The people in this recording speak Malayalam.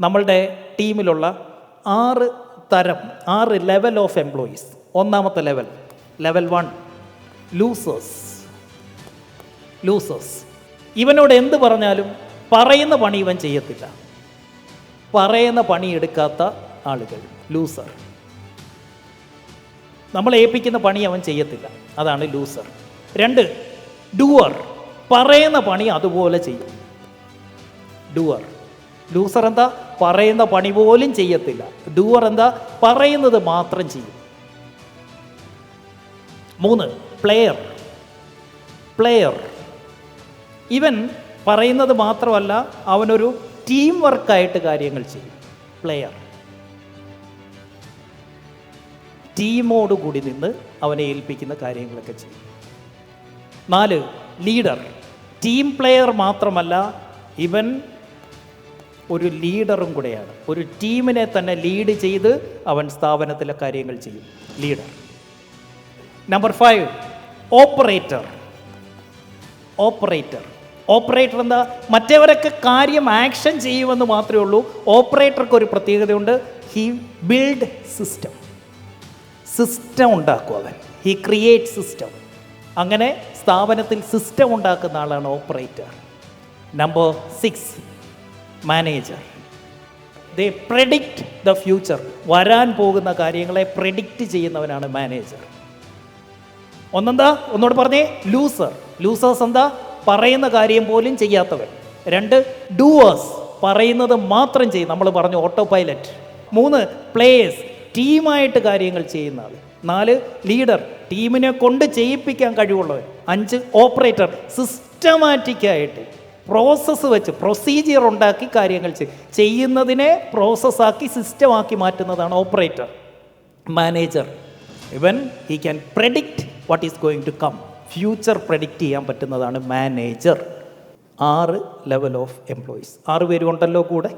നമ്മളുടെ ടീമിലുള്ള ആറ് തരം ആറ് ലെവൽ ഓഫ് എംപ്ലോയീസ് ഒന്നാമത്തെ level level one losers losers ഇവനോട് എന്ത് പറഞ്ഞാലും പറയുന്ന പണി ഇവൻ ചെയ്യത്തില്ല. പറയുന്ന പണി എടുക്കാത്ത ആളുകൾ ലൂസർ നമ്മൾ ഏൽപ്പിക്കുന്ന പണി അവൻ ചെയ്യത്തില്ല. അതാണ് ലൂസർ രണ്ട് ഡുവർ പറയുന്ന പണി അതുപോലെ ചെയ്യും. ഡുവർ ലൂസർ എന്താ? പറയുന്ന പണി പോലും ചെയ്യത്തില്ല. ഡൂവർ എന്താ? പറയുന്നത് മാത്രം ചെയ്യും. മൂന്ന് പ്ലെയർ പ്ലെയർ ഇവൻ പറയുന്നത് മാത്രമല്ല അവനൊരു ടീം വർക്കായിട്ട് കാര്യങ്ങൾ ചെയ്യും. പ്ലെയർ ടീമോട് കൂടി നിന്ന് അവനെ ഏൽപ്പിക്കുന്ന കാര്യങ്ങളൊക്കെ ചെയ്യും. നാല് ലീഡർ ടീം പ്ലെയർ മാത്രമല്ല ഇവൻ ഒരു ലീഡറും കൂടെയാണ്. ഒരു ടീമിനെ തന്നെ ലീഡ് ചെയ്ത് അവൻ സ്ഥാപനത്തിലെ കാര്യങ്ങൾ ചെയ്യും. Leader. Number five operator operator operator എന്താ? മറ്റേവരൊക്കെ കാര്യം ആക്ഷൻ ചെയ്യുമെന്ന് മാത്രമേ ഉള്ളൂ. ഓപ്പറേറ്റർക്ക് ഒരു പ്രത്യേകതയുണ്ട്. ഹി ബിൽഡ് സിസ്റ്റം സിസ്റ്റം ഉണ്ടാക്കും അവൻ. ഹി ക്രിയേറ്റ് സിസ്റ്റം അങ്ങനെ സ്ഥാപനത്തിൽ സിസ്റ്റം ഉണ്ടാക്കുന്ന ആളാണ് operator number six manager they predict the future വരാൻ പോകുന്ന കാര്യങ്ങളെ പ്രെഡിക്റ്റ് ചെയ്യുന്നവനാണ് മാനേജർ ഒന്നെന്താ? ഒന്നോട് പറഞ്ഞേ. ലൂസർ ലൂസേഴ്സ് എന്താ? പറയുന്ന കാര്യം പോലും ചെയ്യാത്തവൻ. രണ്ട് ഡൂവേഴ്സ് പറയുന്നത് മാത്രം ചെയ്യും. നമ്മൾ പറഞ്ഞു ഓട്ടോ പൈലറ്റ് മൂന്ന് പ്ലേയേഴ്സ് ടീമായിട്ട് കാര്യങ്ങൾ ചെയ്യുന്ന ആൾ നാല് ലീഡർ ടീമിനെ കൊണ്ട് ചെയ്യിപ്പിക്കാൻ കഴിവുള്ളവൻ. അഞ്ച് ഓപ്പറേറ്റർ സിസ്റ്റമാറ്റിക്കായിട്ട് പ്രോസസ്സ് വെച്ച് പ്രൊസീജിയർ ഉണ്ടാക്കി കാര്യങ്ങൾ ചെയ്യും ചെയ്യുന്നതിനെ പ്രോസസ്സാക്കി സിസ്റ്റമാക്കി മാറ്റുന്നതാണ് ഓപ്പറേറ്റർ മാനേജർ ഇവൻ he can predict what is going to come future predict ചെയ്യാൻ പറ്റുന്നതാണ് മാനേജർ ആറ് ലെവൽ ഓഫ് എംപ്ലോയീസ് ആറ് പേരുണ്ടല്ലോ കൂടെ?